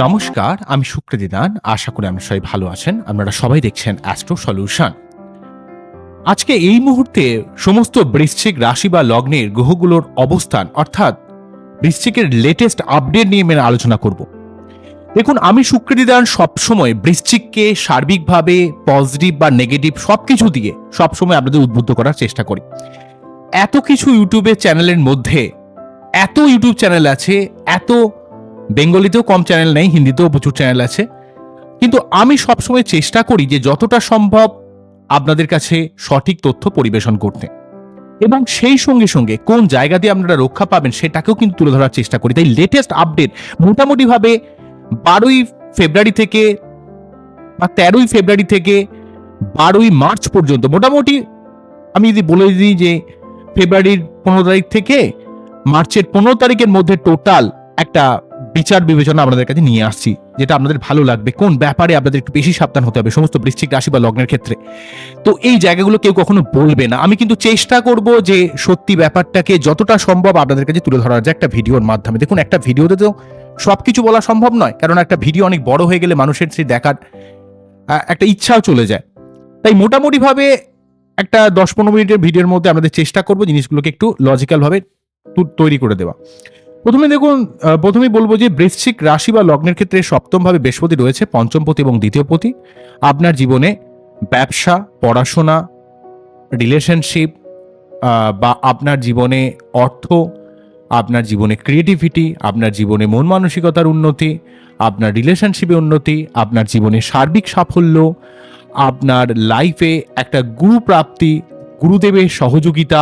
নমস্কার, আমি শুক্রদিদান আশা করি আপনারা সবাই ভালো আছেন। আপনারা সবাই দেখছেন অ্যাস্ট্রো সলিউশন আজকে এই মুহূর্তে সমস্ত বৃশ্চিক রাশি বা লগ্নের গ্রহগুলোর অবস্থান, অর্থাৎ বৃশ্চিকের লেটেস্ট আপডেট নিয়ে মেনে আলোচনা করব। দেখুন, আমি শুক্রদিদান সবসময় বৃশ্চিককে সার্বিকভাবে পজিটিভ বা নেগেটিভ সব কিছু দিয়ে সবসময় আপনাদের উদ্বুদ্ধ করার চেষ্টা করি। এত কিছু ইউটিউবের চ্যানেলের মধ্যে, এত ইউটিউব চ্যানেল আছে, এত বেঙ্গলিতেও কম চ্যানেল নেই, হিন্দিতেও প্রচুর চ্যানেল আছে। কিন্তু আমি সবসময় চেষ্টা করি যে যতটা সম্ভব আপনাদের কাছে সঠিক তথ্য পরিবেশন করতে। এবং সেই সঙ্গে সঙ্গে কোন জায়গা দিয়ে আপনারা রক্ষা পাবেন সেটাকেও কিন্তু তুলে ধরার চেষ্টা করি। তাই লেটেস্ট আপডেট মোটামুটিভাবে বারোই ফেব্রুয়ারি থেকে বা তেরোই ফেব্রুয়ারি থেকে বারোই মার্চ পর্যন্ত, মোটামুটি আমি যদি বলে দিই যে ফেব্রুয়ারির পনেরো তারিখ থেকে মার্চের পনেরো তারিখের মধ্যে টোটাল একটা বিচার বিবেচনা আপনাদের কাছে নিয়ে আসছি, যেটা আপনাদের ভালো লাগবে, কোন ব্যাপারে আপনাদের একটু বেশি সাবধান হতে হবে, সমস্ত বৃশ্চিক রাশি বা লগ্নের ক্ষেত্রে। তো এই জায়গাগুলো কেউ কখনো বলবে না। আমি কিন্তু চেষ্টা করব যে সত্যি ব্যাপারটাকে যতটা সম্ভব আপনাদের কাছে তুলে ধরার, যে একটা ভিডিওর মাধ্যমে। দেখুন, একটা ভিডিওতে তো সবকিছু বলা সম্ভব নয়, কারণ একটা ভিডিও অনেক বড় হয়ে গেলে মানুষের সেই দেখার একটা ইচ্ছাও চলে যায়। তাই মোটামুটিভাবে একটা দশ পনেরো মিনিটের ভিডিওর মধ্যে আমাদের চেষ্টা করব জিনিসগুলোকে একটু লজিক্যালভাবে তৈরি করে দেওয়া। প্রথমে দেখুন প্রথমেই বলব যে বৃশ্চিক রাশি বা লগ্নের ক্ষেত্রে সপ্তমভাবে বৃহস্পতি রয়েছে, পঞ্চমপতি এবং দ্বিতীয় পতি আপনার জীবনে ব্যবসা, পড়াশোনা রিলেশনশিপ বা আপনার জীবনে অর্থ, আপনার জীবনে ক্রিয়েটিভিটি আপনার জীবনে মন মানসিকতার উন্নতি, আপনার রিলেশনশিপে উন্নতি, আপনার জীবনে সার্বিক সাফল্য, আপনার লাইফে একটা গুরু প্রাপ্তি গুরুদেবের সহযোগিতা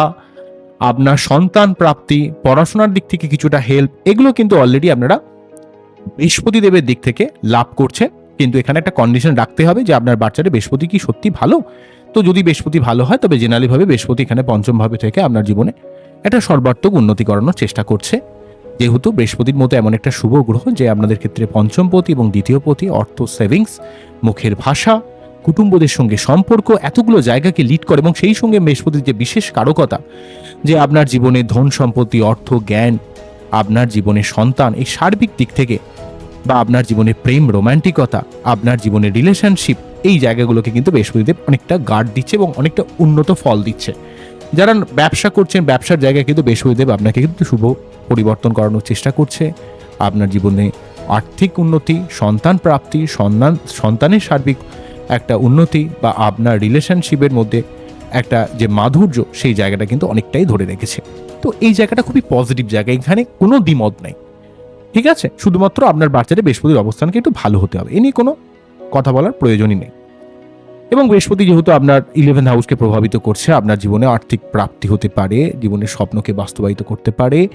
আপনার সন্তান প্রাপ্তি, পড়াশোনার দিক থেকে কিছুটা হেল্প এগুলো কিন্তু অলরেডি আপনারা বৃহস্পতি দেবের দিক থেকে লাভ করছে কিন্তু এখানে একটা কন্ডিশন রাখতে হবে যে আপনার বাচ্চাটা বৃহস্পতি কি সত্যি ভালো? তো যদি বৃহস্পতি ভালো হয়, তবে জেনারেলিভাবে বৃহস্পতি এখানে পঞ্চমভাবে থেকে আপনার জীবনে একটা সর্বাত্মক উন্নতি করানোর চেষ্টা করছে। যেহেতু বৃহস্পতির মতো এমন একটা শুভ গ্রহ যে আপনাদের ক্ষেত্রে পঞ্চম পতি এবং দ্বিতীয় পতি, অর্থ সেভিংস মুখের ভাষা, কুটুম্বদের সঙ্গে সম্পর্ক, এতগুলো জায়গাকে লিড করে এবং সেই সঙ্গে বৃহস্পতির যে বিশেষ কারকতা যে আপনার জীবনে ধন সম্পত্তি, অর্থ, জ্ঞান, আপনার জীবনে সন্তান এই সার্বিক দিক থেকে বা আপনার জীবনে প্রেম, রোমান্টিকতা, আপনার জীবনে রিলেশনশিপ এই জায়গাগুলোকে কিন্তু বৃহস্পতিদেব অনেকটা গার্ড দিচ্ছে এবং অনেকটা উন্নত ফল দিচ্ছে। যারা ব্যবসা করছেন, ব্যবসার জায়গায় কিন্তু বৃহস্পতিদেব আপনাকে কিন্তু শুভ পরিবর্তন করানোর চেষ্টা করছে। আপনার জীবনে আর্থিক উন্নতি, সন্তান প্রাপ্তি, সন্তান, সন্তানের সার্বিক একটা উন্নতি বা আপনার রিলেশনশিপের মধ্যে একটা যে মাধুর্য, সেই জায়গাটা কিন্তু অনেকটাই ধরে রেখেছে। তো এই জায়গাটা খুবই পজিটিভ জায়গা। এখানে কোনো দ্বিমত নাই। ঠিক আছে? শুধুমাত্র আপনার বাচ্চাদের বৃহস্পতির অবস্থানকে একটু ভালো হতে হবে। এ নিয়ে কোনো কথা বলার প্রয়োজনই নেই। এবং বৃহস্পতি যেহেতু আপনার ইলেভেন হাউসকে প্রভাবিত করছে, আপনার জীবনে আর্থিক প্রাপ্তি হতে পারে, জীবনের স্বপ্নকে বাস্তবায়িত করতে পারে,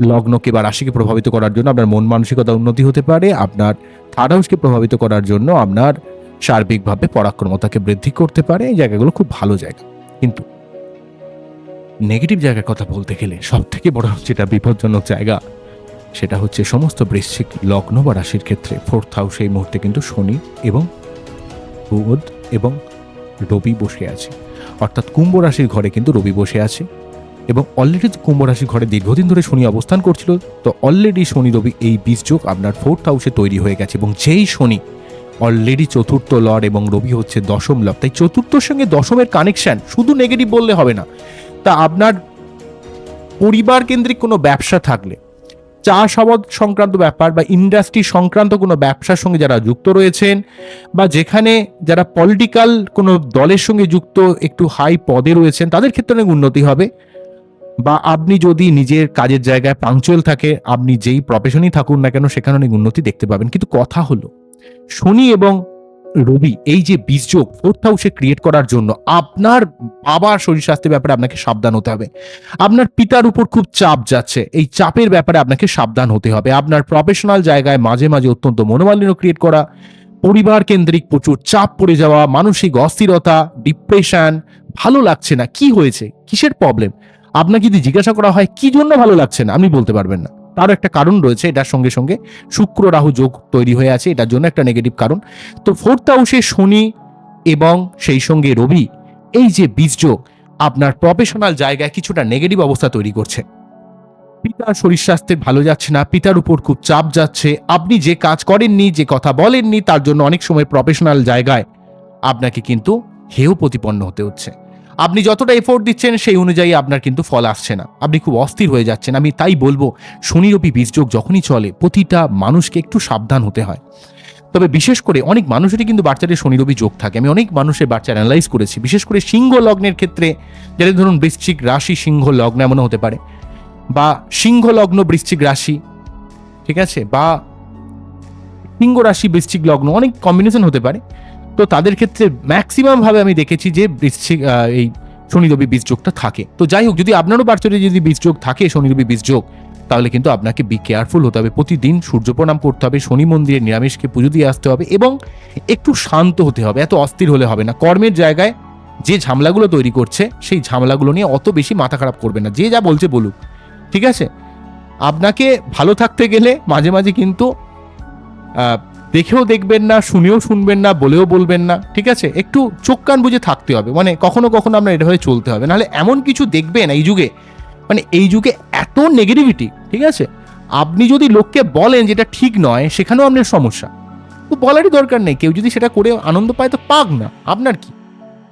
লগ্নকে বা রাশিকে প্রভাবিত করার জন্য আপনার মন মানসিকতা উন্নতি হতে পারে, আপনার থার্ড হাউসকে প্রভাবিত করার জন্য আপনার সার্বিকভাবে পরাক্রমতাকে বৃদ্ধি করতে পারে, এই জায়গাগুলো খুব ভালো জায়গা। কিন্তু নেগেটিভ জায়গার কথা বলতে গেলে সব থেকে বড় যেটা বিপজ্জনক জায়গা, সেটা হচ্ছে সমস্ত বৃশ্চিক লগ্ন বা রাশির ক্ষেত্রে ফোর্থ হাউস এই মুহূর্তে কিন্তু শনি এবং বুধ এবং রবি বসে আছে। অর্থাৎ কুম্ভ রাশির ঘরে কিন্তু রবি বসে আছে এবং অলরেডি কুম্ভ রাশির ঘরে দীর্ঘদিন ধরে শনি অবস্থান করছিল, তো অলরেডি শনি রবি এই বীজযোগ আপনার ফোর্থ হাউসে তৈরি হয়ে গেছে এবং যেই শনি অলরেডি চতুর্থ লর্ড এবং রবি হচ্ছে দশম লব তাই চতুর্থর সঙ্গে দশমের কানেকশন শুধু নেগেটিভ বললে হবে না। তা আপনার পরিবার কেন্দ্রিক কোনো ব্যবসা থাকলে চাষাবাদ সংক্রান্ত ব্যাপার বা ইন্ডাস্ট্রি সংক্রান্ত কোনো ব্যবসার সঙ্গে যারা যুক্ত রয়েছেন বা যেখানে যারা পলিটিক্যাল কোনো দলের সঙ্গে যুক্ত একটু হাই পদে রয়েছেন, তাদের ক্ষেত্রে অনেক উন্নতি হবে। বা আপনি যদি নিজের কাজের জায়গায় পাংচুয়াল থাকে, আপনি যেই প্রফেশনই থাকুন না কেন, সেখানে অনেক উন্নতি দেখতে পাবেন। কিন্তু কথা হলো শনি এবং রবি, এই যে বীজযোগ ফোর্থ হাউসে ক্রিয়েট করার জন্য আপনার বাবার শরীর স্বাস্থ্যের ব্যাপারে আপনাকে সাবধান হতে হবে। আপনার পিতার উপর খুব চাপ যাচ্ছে, এই চাপের ব্যাপারে আপনাকে সাবধান হতে হবে। আপনার প্রফেশনাল জায়গায় মাঝে মাঝে অত্যন্ত মনোমালিন্য ক্রিয়েট করা, পরিবার কেন্দ্রিক প্রচুর চাপ পড়ে যাওয়া, মানসিক অস্থিরতা ডিপ্রেশন ভালো লাগছে না, কি হয়েছে? কিসের প্রবলেম আপনাকে যদি জিজ্ঞাসা করা হয়, কি জন্য ভালো লাগছে না? আপনি বলতে পারবেন না। তারও একটা কারণ রয়েছে, এটার সঙ্গে সঙ্গে শুক্র রাহু যোগ তৈরি হয়ে আছে, এটার জন্য একটা নেগেটিভ কারণ। তো ফোর্থ হাউসে শনি এবং সেই সঙ্গে রবি, এই যে বীজযোগ আপনার প্রফেশনাল জায়গায় কিছুটা নেগেটিভ অবস্থা তৈরি করছে। পিতার শরীর স্বাস্থ্যে ভালো যাচ্ছে না, পিতার উপর খুব চাপ যাচ্ছে, আপনি যে কাজ করেননি, যে কথা বলেননি, তার জন্য অনেক সময় প্রফেশনাল জায়গায় আপনাকে কিন্তু হেয় প্রতিপন্ন হতে হচ্ছে। আপনি যতটা এফোর্ট দিচ্ছেন, সেই অনুযায়ী আপনার কিন্তু ফল আসছে না। আপনি খুব অস্থির হয়ে যাচ্ছেন। আমি তাই বলব, শনিরপি বীজযোগ যখনই চলে, প্রতিটা মানুষকে একটু সাবধান হতে হয়। তবে বিশেষ করে অনেক মানুষেরই কিন্তু বাচ্চাদের শনিরবি যোগ থাকে। আমি অনেক মানুষের বাচ্চা অ্যানালাইজ করেছি। বিশেষ করে সিংহ লগ্নের ক্ষেত্রে যাদের ধরুন বৃশ্চিক রাশি সিংহ লগ্ন এমনও হতে পারে, বা সিংহ লগ্ন বৃশ্চিক রাশি, ঠিক আছে? বা সিংহ রাশি বৃশ্চিক লগ্ন, অনেক কম্বিনেশন হতে পারে। তো তাদের ক্ষেত্রে ম্যাক্সিমাম ভাবে আমি দেখেছি যে বৃশ্চিক এই শনিরবি বীজযোগটা থাকে। তো যাই হোক, যদি আপনারও বাচ্চাদের যদি বীজযোগ থাকে শনি শনিরবি বীজযোগ, তাহলে কিন্তু আপনাকে বি কেয়ারফুল হতে হবে। প্রতিদিন সূর্য প্রণাম করতে হবে, শনি মন্দিরে নিরামিষকে পুজো দিয়ে আসতে হবে এবং একটু শান্ত হতে হবে, এত অস্থির হলে হবে না। কর্মের জায়গায় যে ঝামেলাগুলো তৈরি করছে, সেই ঝামেলাগুলো নিয়ে অত বেশি মাথা খারাপ করবে না। যে যা বলছে বলুক, ঠিক আছে? আপনাকে ভালো থাকতে গেলে মাঝে মাঝে কিন্তু দেখেও দেখবেন না, শুনেও শুনবেন না, বলেও বলবেন না, ঠিক আছে? একটু চোখ কান বুঝে থাকতে হবে। মানে কখনো কখনো আপনার এটাভাবে চলতে হবে। নাহলে এমন কিছু দেখবেন এই যুগে মানে এই যুগে এত নেগেটিভিটি ঠিক আছে? আপনি যদি লোককে বলেন যেটা ঠিক নয়, সেখানেও আপনার সমস্যা। তো বলারই দরকার নেই। কেউ যদি সেটা করে আনন্দ পায়, তো পাক না। আপনার কি?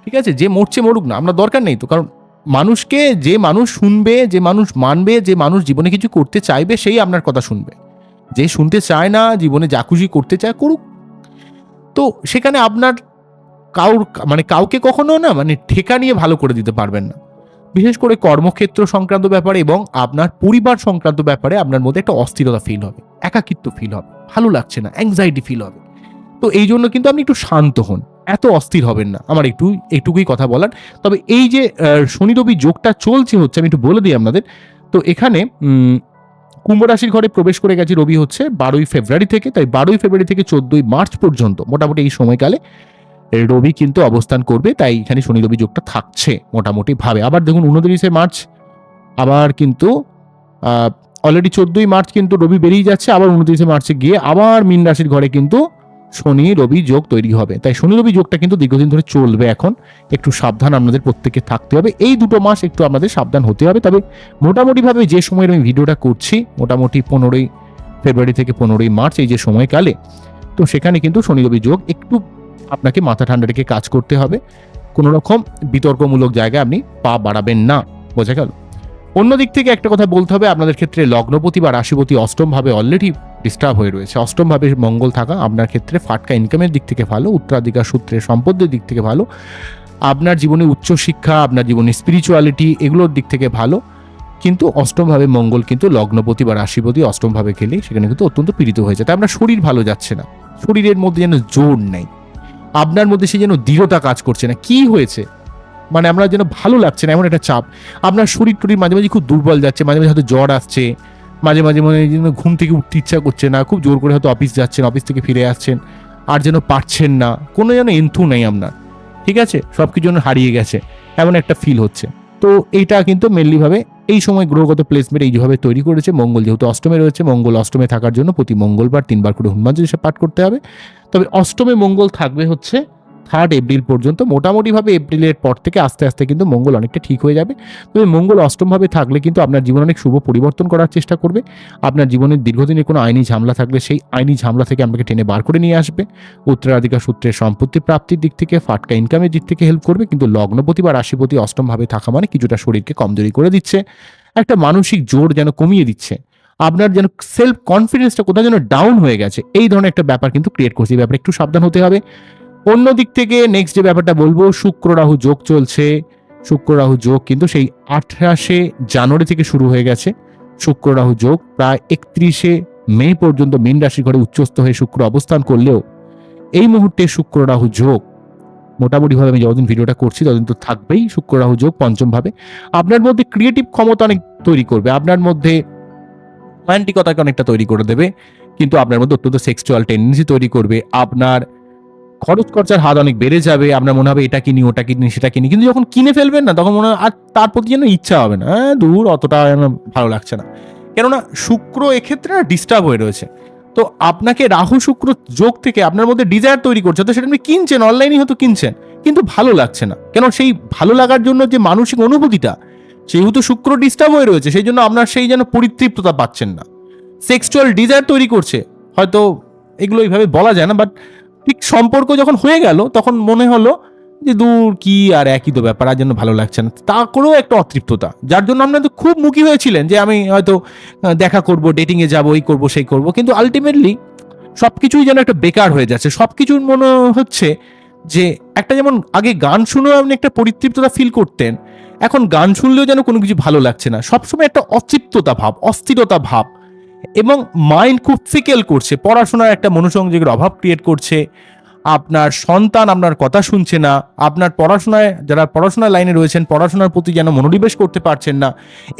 ঠিক আছে? যে মরছে মরুক না, আপনার দরকার নেই তো। কারণ মানুষকে যে মানুষ শুনবে, যে মানুষ মানবে, যে মানুষ জীবনে কিছু করতে চাইবে, সেই আপনার কথা শুনবে। যে শুনতে চায় না, জীবনে যা খুশি করতে চায়, করুক। তো সেখানে আপনার কাউর মানে কাউকে কখনো না মানে ঠেকা নিয়ে ভালো করে দিতে পারবেন না। বিশেষ করে কর্মক্ষেত্র সংক্রান্ত ব্যাপারে এবং আপনার পরিবার সংক্রান্ত ব্যাপারে আপনার মধ্যে একটা অস্থিরতা ফিল হবে, একাকিত্ব ফিল হবে, ভালো লাগছে না অ্যাংজাইটি ফিল হবে। তো এই জন্য কিন্তু আপনি একটু শান্ত হন, এত অস্থির হবেন না। আমার একটু এইটুকুই কথা বলার। তবে এই যে শনি রবি যোগটা চলছে হচ্ছে, আমি একটু বলে দিই আপনাদের। তো এখানে কুম্ভ রাশির ঘরে প্রবেশ করে গেছে রবি হচ্ছে বারোই ফেব্রুয়ারি থেকে, তাই বারোই ফেব্রুয়ারি থেকে চোদ্দই মার্চ পর্যন্ত মোটামুটি এই সময়কালে রবি কিন্তু অবস্থান করবে, তাই এখানে শনি রবি যোগটা থাকছে মোটামুটি ভাবে। আবার দেখুন উনত্রিশে মার্চ আবার কিন্তু অলরেডি চোদ্দই মার্চ কিন্তু রবি বেরিয়ে যাচ্ছে, আবার উনত্রিশে মার্চে গিয়ে আবার মীন রাশির ঘরে কিন্তু শনি, রবি যোগ তৈরি হবে। তাই শনি, রবি যোগটা কিন্তু দীর্ঘদিন ধরে চলবে এখন। একটু সাবধান আপনাদের প্রত্যেকে থাকতে হবে। এই দুটো মাস একটু আপনাদের সাবধান হতে হবে। তবে মোটামুটিভাবে যে সময়ের আমি ভিডিওটা করছি, মোটামুটি পনেরোই ফেব্রুয়ারি থেকে পনেরোই মার্চ এই যে সময়কালে, তো সেখানে কিন্তু শনি, রবি যোগ একটু আপনাকে মাথা ঠান্ডা রেখে কাজ করতে হবে। কোনো রকম বিতর্কমূলক জায়গায় আপনি পা বাড়াবেন না। বোঝা গেল? অন্যদিক থেকে একটা কথা বলতে হবে, আপনাদের ক্ষেত্রে লগ্নপতি বা রাশিপতি অষ্টমভাবে অলরেডি ডিস্টার্ব হয়ে রয়েছে। অষ্টমভাবে মঙ্গল থাকা আপনার ক্ষেত্রে ফাটকা ইনকামের দিক থেকে ভালো, উত্তরাধিকার সূত্রে সম্পদের দিক থেকে ভালো, আপনার জীবনে উচ্চশিক্ষা আপনার জীবনে স্পিরিচুয়ালিটি এগুলোর দিক থেকে ভালো। কিন্তু অষ্টমভাবে মঙ্গল কিন্তু লগ্নপতি বা রাশিপতি অষ্টমভাবে খেলে সেখানে কিন্তু অত্যন্ত পীড়িত হয়ে যায়। তাই আপনার শরীর ভালো যাচ্ছে না। শরীরের মধ্যে যেন জোর নেই। আপনার মধ্যে সে যেন দৃঢ়তা কাজ করছে না। কি হয়েছে? মানে আমরা যেন ভালো লাগছে না, এমন একটা চাপ। আপনার শরীর টরীর মাঝে মাঝে খুব দুর্বল যাচ্ছে, মাঝে মাঝে হয়তো জ্বর আসছে, মাঝে মাঝে মনে যেন ঘুম থেকে উঠতে ইচ্ছা করছে না, খুব জোর করে হয়তো অফিস যাচ্ছেন, অফিস থেকে ফিরে আসছেন, আর যেন পারছেন না, কোনো যেন এন্থু নেই আপনার। ঠিক আছে? সব কিছু যেন হারিয়ে গেছে, এমন একটা ফিল হচ্ছে। তো এইটা কিন্তু মেনলিভাবে এই সময় গ্রহগত প্লেসমেন্ট এইভাবে তৈরি করেছে মঙ্গল। যেহেতু অষ্টমে রয়েছে, মঙ্গল অষ্টমে থাকার জন্য প্রতি মঙ্গলবার তিনবার করে হনুমান চালিসা পাঠ করতে হবে। তবে অষ্টমে মঙ্গল থাকবে হচ্ছে থার্ড এপ্রিল পর্যন্ত মোটামুটিভাবে এপ্রিলের পর থেকে আস্তে আস্তে কিন্তু মঙ্গল অনেকটা ঠিক হয়ে যাবে। তবে মঙ্গল অষ্টমভাবে থাকলে কিন্তু আপনার জীবন অনেক শুভ পরিবর্তন করার চেষ্টা করবে। আপনার জীবনের দীর্ঘদিনের কোনো আইনি ঝামেলা থাকলে সেই আইনি ঝামেলা থেকে আপনাকে টেনে বার করে নিয়ে আসবে। উত্তরাধিকার সূত্রে সম্পত্তি প্রাপ্তির দিক থেকে, ফাটকা ইনকামের দিক থেকে হেল্প করবে। কিন্তু লগ্নপতি বা রাশিপতি অষ্টমভাবে থাকা মানে কিছুটা শরীরকে কমজোরি করে দিচ্ছে। একটা মানসিক জোর যেন কমিয়ে দিচ্ছে। আপনার যেন সেলফ কনফিডেন্সটা কোথাও যেন ডাউন হয়ে গেছে। এই ধরনের একটা ব্যাপার কিন্তু ক্রিয়েট করছে। এই ব্যাপারে একটু সাবধান হতে হবে। অন্য দিক থেকে নেক্সট যে ব্যাপারটা বলব, শুক্র রাহু যোগ চলছে। শুক্র রাহু যোগ কিন্তু সেই আঠাশে জানুয়ারি থেকে শুরু হয়ে গেছে। শুক্র রাহু যোগ প্রায় একত্রিশে মে পর্যন্ত মীন রাশি ঘরে উচ্চস্থ হয়ে শুক্র অবস্থান করলেও এই মুহূর্তে শুক্র রাহু যোগ, মোটামুটিভাবে আমি যতদিন ভিডিওটা করছি ততদিন তো থাকবেই শুক্র রাহু যোগ পঞ্চম ভাবে আপনার মধ্যে ক্রিয়েটিভ ক্ষমতা অনেক তৈরি করবে, আপনার মধ্যে রোমান্টিকতাকে অনেকটা তৈরি করে দেবে, কিন্তু আপনার মধ্যে অত্যন্ত সেক্সুয়াল টেন্ডেন্সি তৈরি করবে, আপনার খরচ খরচার হাত অনেক বেড়ে যাবে আপনার মনে হবে এটা কিনি, ওটা কিনি, সেটা কিনি। কিন্তু যখন কিনে ফেলবেন না, তখন মনে হয়, আর তার প্রতি যেন ইচ্ছা হবে না। হ্যাঁ দূর অতটা ভালো লাগছে না। কেননা শুক্র এক্ষেত্রে ডিস্টার্ব হয়ে রয়েছে। তো আপনাকে রাহু শুক্র যোগ থেকে আপনার মধ্যে ডিজায়ার তৈরি করছে তো সেটা আপনি কিনছেন অনলাইনে হয়তো কিনছেন, কিন্তু ভালো লাগছে না। কেন সেই ভালো লাগার জন্য যে মানসিক অনুভূতিটা সেহেতু শুক্র ডিস্টার্ব হয়ে রয়েছে, সেই জন্য আপনার সেই যেন পরিতৃপ্ততা পাচ্ছেন না। সেক্সুয়াল ডিজায়ার তৈরি করছে, হয়তো এগুলো এইভাবে বলা যায় না বাট ঠিক সম্পর্ক যখন হয়ে গেল, তখন মনে হলো যে দূর কি আর একই তো ব্যাপার, আর জন্য ভালো লাগছে না। তা করেও একটা অতৃপ্ততা, যার জন্য আপনার তো খুব মুখী হয়েছিলেন যে আমি হয়তো দেখা করব ডেটিংয়ে যাব, এই করব, সেই করব, কিন্তু আলটিমেটলি সব কিছুই যেন একটা বেকার হয়ে যাচ্ছে। সব কিছুর মনে হচ্ছে যে একটা যেমন আগে গান শুনেও আপনি একটা পরিতৃপ্ততা ফিল করতেন, এখন গান শুনলেও যেন কোনো কিছু ভালো লাগছে না। সবসময় একটা অতৃপ্ততা ভাব, অস্থিরতা ভাব। এবং মাইন্ড খুব ফিকেল করছে, পড়াশোনার একটা মনোসংযোগের অভাব ক্রিয়েট করছে, আপনার সন্তান আপনার কথা শুনছে না, আপনার পড়াশোনায়, যারা পড়াশোনার লাইনে রয়েছেন, পড়াশোনার প্রতি যেন মনোনিবেশ করতে পারছেন না,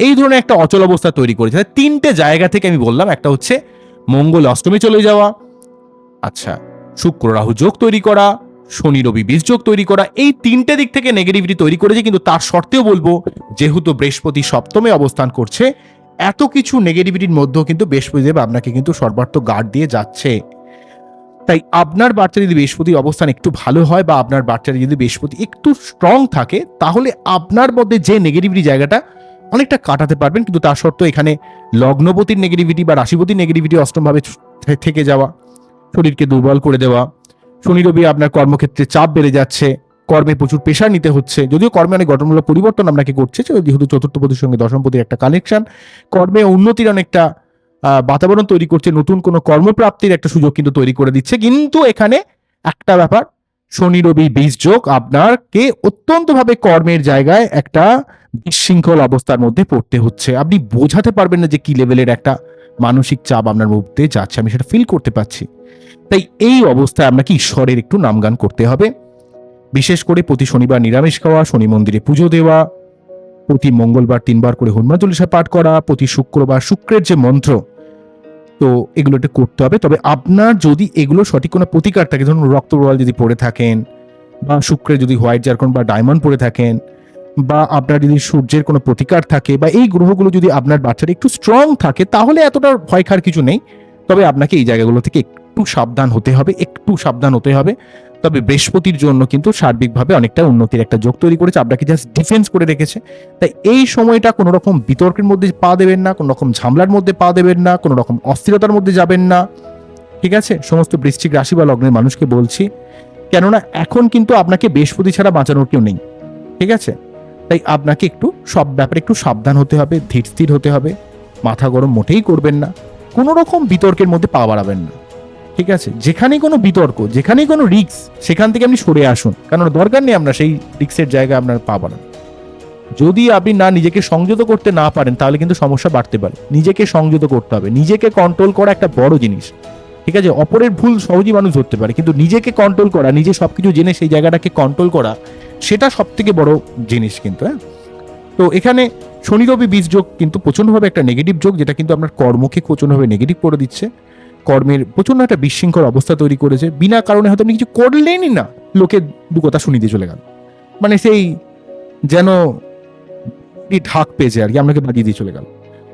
এই ধরনের একটা অচল অবস্থা তৈরি করেছে। তিনটে জায়গা থেকে আমি বললাম, একটা হচ্ছে মঙ্গল অষ্টমী চলে যাওয়া আচ্ছা শুক্র রাহু যোগ তৈরি করা, শনি রবি বীজ যোগ তৈরি করা, এই তিনটে দিক থেকে নেগেটিভিটি তৈরি করেছে, কিন্তু তার সত্ত্বেও বলব, যেহেতু বৃহস্পতি সপ্তমে অবস্থান করছে এত কিছু নেগেটিভিটির মধ্যেও কিন্তু বৃহস্পতিদেব আপনাকে কিন্তু সর্বার্থ গার্ড দিয়ে যাচ্ছে। তাই আপনার বাচ্চা যদি বৃহস্পতির অবস্থান একটু ভালো হয় বা আপনার বাচ্চার যদি বৃহস্পতি একটু স্ট্রং থাকে, তাহলে আপনার মধ্যে যে নেগেটিভিটি জায়গাটা অনেকটা কাটাতে পারবেন। কিন্তু তার সত্ত্বেও এখানে লগ্নপতির নেগেটিভিটি বা রাশিপতির নেগেটিভিটি অষ্টমভাবে থেকে যাওয়া, শরীরকে দুর্বল করে দেওয়া, শনি রবি আপনার কর্মক্ষেত্রে চাপ বেড়ে যাচ্ছে। কর্মে প্রচুর প্রেশার নিতে হচ্ছে। যদিও কর্মে অনেক গঠনমূলক পরিবর্তন আপনাকে করছে যেহেতু চতুর্থ পতির সঙ্গে দশম পতির একটা কানেকশন কর্মে উন্নতির অনেকটা বাতাবরণ তৈরি করছে, নতুন কোনো কর্মপ্রাপ্তির একটা সুযোগ কিন্তু তৈরি করে দিচ্ছে। কিন্তু এখানে একটা ব্যাপার, শনি, রবি, বীজ যোগ আপনাকে অত্যন্তভাবে কর্মের জায়গায় একটা বিশৃঙ্খল অবস্থার মধ্যে পড়তে হচ্ছে। আপনি বোঝাতে পারবেন না যে কি লেভেলের একটা মানসিক চাপ আপনার মধ্যে যাচ্ছে, আমি সেটা ফিল করতে পারছি। তাই এই অবস্থায় আপনাকে ঈশ্বরের একটু নামগান করতে হবে। বিশেষ করে প্রতি শনিবার নিরামিষ খাওয়া, শনি মন্দিরে পুজো দেওয়া, প্রতি মঙ্গলবার তিনবার করে হনুমান চল্লিশা পাঠ করা, প্রতি শুক্রবার শুক্রের যে মন্ত্র, তো এগুলো একটু করতে হবে। তবে আপনার যদি এগুলো সঠিক কোনো প্রতিকার থাকে, ধরুন রক্ত রোয়াল যদি পড়ে থাকেন বা শুক্রে যদি হোয়াইট জারকন বা ডায়মন্ড পড়ে থাকেন বা আপনার যদি সূর্যের কোনো প্রতিকার থাকে বা এই গ্রহগুলো যদি আপনার বাচ্চার একটু স্ট্রং থাকে, তাহলে এতটা ভয় খাওয়ার কিছু নেই। তবে আপনাকে এই জায়গাগুলো থেকে একটু সাবধান হতে হবে, একটু সাবধান হতে হবে। তবে বৃহস্পতির জন্য কিন্তু সার্বিকভাবে অনেকটা উন্নতির একটা যোগ তৈরি করেছে। আপনাকে জাস্ট ডিফেন্স করে রেখেছে। তাই এই সময়টা কোনো রকম বিতর্কের মধ্যে পা দেবেন না কোনো রকম ঝামলার মধ্যে পা দেবেন না কোনো রকম অস্থিরতার মধ্যে যাবেন না। ঠিক আছে? সমস্ত বৃশ্চিক রাশি বা লগ্নের মানুষকে বলছি। কেননা এখন কিন্তু আপনাকে বৃহস্পতি ছাড়া বাঁচানোর কেউ নেই। ঠিক আছে? তাই আপনাকে একটু সব ব্যাপারে একটু সাবধান হতে হবে, ধীর স্থির হতে হবে। মাথা গরম মোটেই করবেন না। কোনো রকম বিতর্কের মধ্যে পা বাড়াবেন না। ঠিক আছে? যেখানেই কোনো বিতর্ক, যেখানেই কোনো রিক্স সেখান থেকে আপনি সরে আসুন। কারণ দরকার নেই আমরা সেই রিক্সের জায়গায় আপনার পা বাড়ান যদি আপনি না নিজেকে সংযত করতে না পারেন, তাহলে কিন্তু সমস্যা বাড়তে পারে। নিজেকে সংযত করতে হবে। নিজেকে কন্ট্রোল করা একটা বড় জিনিস। ঠিক আছে? অপরের ভুল সহজেই মানুষ ধরতে পারে। কিন্তু নিজেকে কন্ট্রোল করা, নিজে সবকিছু জেনে সেই জায়গাটাকে কন্ট্রোল করা, সেটা সব থেকে বড় জিনিস কিন্তু হ্যাঁ? তো এখানে শনি রবি বীজ যোগ কিন্তু প্রচণ্ডভাবে একটা নেগেটিভ যোগ, যেটা কিন্তু আপনার কর্মকে প্রচণ্ডভাবে নেগেটিভ করে দিচ্ছে। কর্মের প্রচণ্ড একটা বিশৃঙ্খল অবস্থা তৈরি করেছে। বিনা কারণে হয়তো আপনি কিছু করলেনই না। লোকে দু কথা শুনিয়ে দিয়ে চলে গেল। মানে সেই যেন ঢাক পেয়েছে আর কি, আপনাকে বাজিয়ে দিয়ে চলে গেল।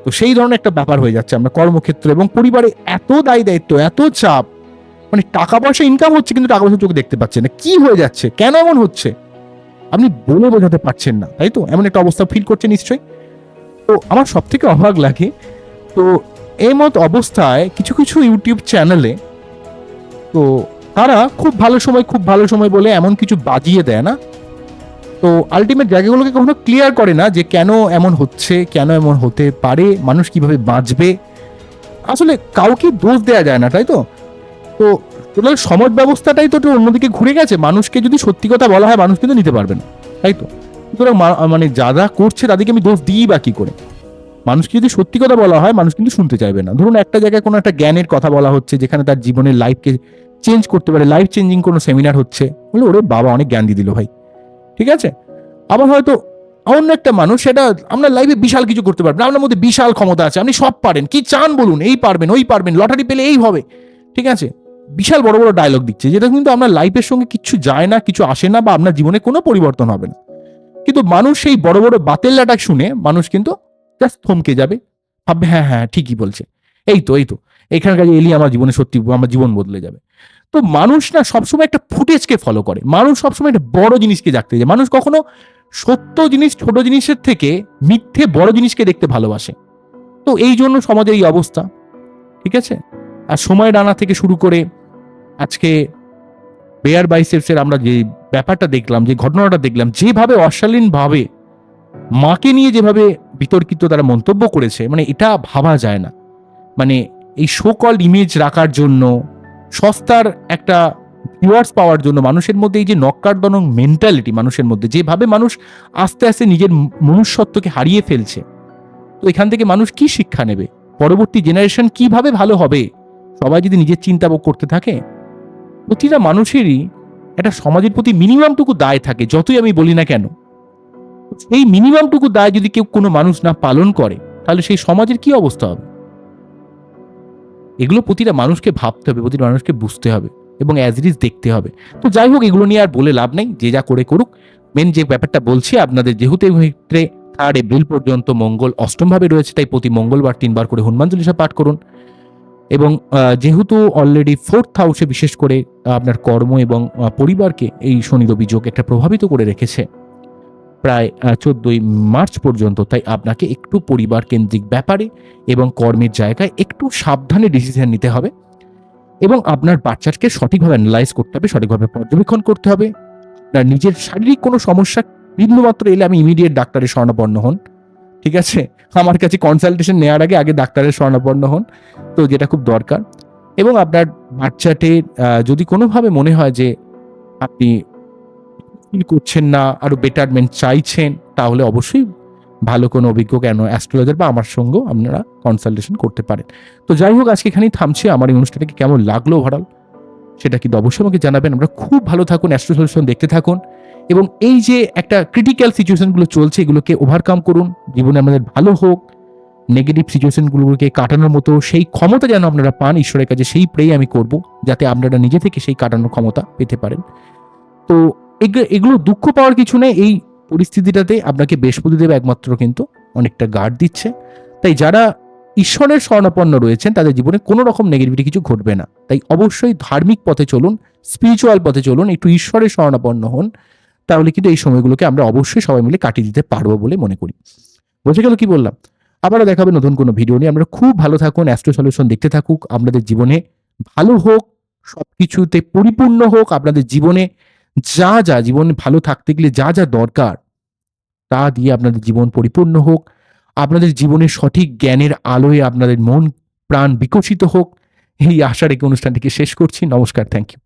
তো সেই ধরনের একটা ব্যাপার হয়ে যাচ্ছে আমরা কর্মক্ষেত্রে এবং পরিবারে এত দায়ী দায়িত্ব, এত চাপ মানে টাকা পয়সা ইনকাম হচ্ছে কিন্তু টাকা পয়সা চোখে দেখতে পাচ্ছেন না। কি হয়ে যাচ্ছে? কেন এমন হচ্ছে? আপনি বলে বোঝাতে পারছেন না, তাই তো? এমন একটা অবস্থা ফিল করছে নিশ্চয়ই। তো আমার সব থেকে অবাক লাগে, তো এই মত অবস্থায় কিছু কিছু ইউটিউব চ্যানেলে তো তারা খুব ভালো সময়, খুব ভালো সময় বলে এমন কিছু বাজিয়ে দেয় না। তো আলটিমেট জায়গাগুলোকে কখনো ক্লিয়ার করে না যে কেন এমন হচ্ছে, কেন এমন হতে পারে, মানুষ কীভাবে বাঁচবে। আসলে কাউকে দোষ দেওয়া যায় না, তাই তো? তো টোটাল সমাজ ব্যবস্থাটাই তো অন্যদিকে ঘুরে গেছে। মানুষকে যদি সত্যি কথা বলা হয়, মানুষ কিন্তু নিতে পারবে না, তাই তো? সুতরাং মানে যারা করছে তাদেরকে আমি দোষ দিই বা কী করে? মানুষকে যদি সত্যি কথা বলা হয়, মানুষ কিন্তু শুনতে চাইবে না। ধরুন একটা জায়গায় কোনো একটা জ্ঞানের কথা বলা হচ্ছে, যেখানে তার জীবনের লাইফকে চেঞ্জ করতে পারে লাইফ চেঞ্জিং কোনো সেমিনার হচ্ছে, বলে ওরে বাবা, অনেক জ্ঞান দিয়ে দিল ভাই। ঠিক আছে? আবার হয়তো অন্য একটা মানুষ, সেটা আমরা লাইফে বিশাল কিছু করতে পারবেন আপনার মধ্যে বিশাল ক্ষমতা আছে, আপনি সব পারেন, কি চান বলুন, এই পারবেন, ওই পারবেন লটারি পেলে এই হবে। ঠিক আছে? বিশাল বড় বড় ডায়লগ দিচ্ছে, যেটা কিন্তু আপনার লাইফের সঙ্গে কিছু যায় না, কিছু আসে না, বা আপনার জীবনে কোনো পরিবর্তন হবে না। কিন্তু মানুষ সেই বড় বড় বাতেল্লাটা শুনে, মানুষ কিন্তু জাস্ট থমকে যাবে। ভাববে হ্যাঁ হ্যাঁ ঠিকই বলছে। এই তো এই তো। এখানকার এলি আমার জীবনে সত্যি আমার জীবন বদলে যাবে। তো মানুষ না সবসময় একটা ফুটেজকে ফলো করে। মানুষ সবসময় একটা বড় জিনিসকে জাগতে যায়। মানুষ কখনো সত্য জিনিস, ছোট জিনিসের থেকে মিথ্যে, বড় জিনিসকে দেখতে ভালোবাসে। তো এই জন্য সমাজের এই অবস্থা। ঠিক আছে? আর সময় রানা থেকে শুরু করে আজকে বেয়ার বাইসেপসের আমরা যে ব্যাপারটা দেখলাম, যে ঘটনাটা দেখলাম, যেভাবে অশালীন ভাবে মাকে নিয়ে যেভাবে বিতর্কিত তারা মন্তব্য করেছে মানে এটা ভাবা যায় না। মানে এই শোকল ইমেজ রাখার জন্য, সস্তার একটা ভিউয়ার্স পাওয়ার জন্য মানুষের মধ্যে এই যে নক্কারদনং মেন্টালিটি মানুষের মধ্যে, যেভাবে মানুষ আস্তে আস্তে নিজের মনুষ্যত্বকে হারিয়ে ফেলছে, তো এখান থেকে মানুষ কি শিক্ষা নেবে? পরবর্তী জেনারেশন কীভাবে ভালো হবে? সবাই যদি নিজের চিন্তা করতে থাকে, প্রতিটা মানুষেরই একটা সমাজের প্রতি মিনিমামটুকু দায় থাকে, যতই আমি বলি না কেন। এই মিনিমামটুকু দায় যদি কেউ কোনো মানুষ না পালন করে, তাহলে সেই সমাজের কি অবস্থা হবে? এগুলো প্রতিটা মানুষকে ভাবতে হবে, প্রতিটা মানুষকে বুঝতে হবে এবং অ্যাজ ইট ইজ দেখতে হবে। তো যাই হোক, এগুলো নিয়ে আর বলে লাভ নেই, যে যা করে করুক। মেন যে ব্যাপারটা বলছি, আপনাদের যেহেতু ক্ষেত্রে থার্ড এপ্রিল পর্যন্ত মঙ্গল অষ্টমভাবে রয়েছে, তাই প্রতি মঙ্গলবার তিনবার করে হনুমান চল্লিশা পাঠ করুন। এবং যেহেতু অলরেডি ফোর্থ হাউসে বিশেষ করে আপনার কর্ম এবং পরিবারকে এই শনি রবি যোগ একটা প্রভাবিত করে রেখেছে প্রায় চোদ্দই মার্চ পর্যন্ত। তাই আপনাকে একটু পরিবার কেন্দ্রিক ব্যাপারে এবং কর্মের জায়গায় একটু সাবধানে ডিসিশন নিতে হবে এবং আপনার বাচ্চাকে সঠিকভাবে অ্যানালাইজ করতে হবে, সঠিকভাবে পর্যবেক্ষণ করতে হবে। আপনার নিজের শারীরিক কোনো সমস্যা বিন্দুমাত্র এলে আমি ইমিডিয়েট ডাক্তারের স্বর্ণাপন্ন হন। ঠিক আছে? আমার কাছে কনসালটেশন নেওয়ার আগে আগে ডাক্তারের স্বর্ণাপন্ন হন, তো যেটা খুব দরকার। এবং আপনার বাচ্চাটির যদি কোনোভাবে মনে হয় যে আপনি ফিল করছেন না, আরও বেটারমেন্ট চাইছেন, তাহলে অবশ্যই ভালো কোনো অভিজ্ঞ কেন অ্যাস্ট্রোলজার বা আমার সঙ্গেও আপনারা কনসালটেশন করতে পারেন। তো যাই হোক, আজকে এখানেই থামছি। আমার এই অনুষ্ঠানটাকে কেমন লাগল ওভারঅল সেটা কিন্তু অবশ্যই আমাকে জানাবেন। আমরা খুব ভালো থাকুন অ্যাস্ট্রো সলিউশন দেখতে থাকুন এবং এই যে একটা ক্রিটিক্যাল সিচুয়েশনগুলো চলছে, এগুলোকে ওভারকাম করুন। জীবনে আমাদের ভালো হোক নেগেটিভ সিচুয়েশনগুলোকে কাটানোর মতো সেই ক্ষমতা যেন আপনারা পান ঈশ্বরের কাছে, সেই প্রেই আমি করব, যাতে আপনারা নিজে থেকে সেই কাটানোর ক্ষমতা পেতে পারেন। তো এগুলো দুঃখ পাওয়ার কিছু নেই। এই পরিস্থিতিটাতে আপনাকে বৃহস্পতিদেব একমাত্র কিন্তু অনেকটা গার্ড দিচ্ছে। তাই যারা ঈশ্বরের স্বর্ণাপন্ন রয়েছেন, তাদের জীবনে কোনো রকম নেগেটিভিটি কিছু ঘটবে না। তাই অবশ্যই ধার্মিক পথে চলুন স্পিরিচুয়াল পথে চলুন, একটু ঈশ্বরের স্বর্ণাপন্ন হন। তাহলে কিন্তু এই সময়গুলোকে আমরা অবশ্যই সবাই মিলে কাটিয়ে দিতে পারব বলে মনে করি। বোঝা গেল কি বললাম? আবারও দেখাবে নতুন কোনো ভিডিও নিয়ে। আমরা খুব ভালো থাকুন অ্যাস্ট্রো সলিউশন দেখতে থাকুক। আপনাদের জীবনে ভালো হোক সব কিছুতে পরিপূর্ণ হোক। আপনাদের জীবনে যা যা জীবনে ভালো থাকতে গেলে যা যা দরকার, তা দিয়ে আপনাদের জীবন পরিপূর্ণ হোক। আপনাদের জীবনের সঠিক জ্ঞানের আলোয় আপনাদের মন, প্রাণ বিকশিত হোক। এই আশা রেখে অনুষ্ঠানটিকে শেষ করছি। নমস্কার থ্যাংক ইউ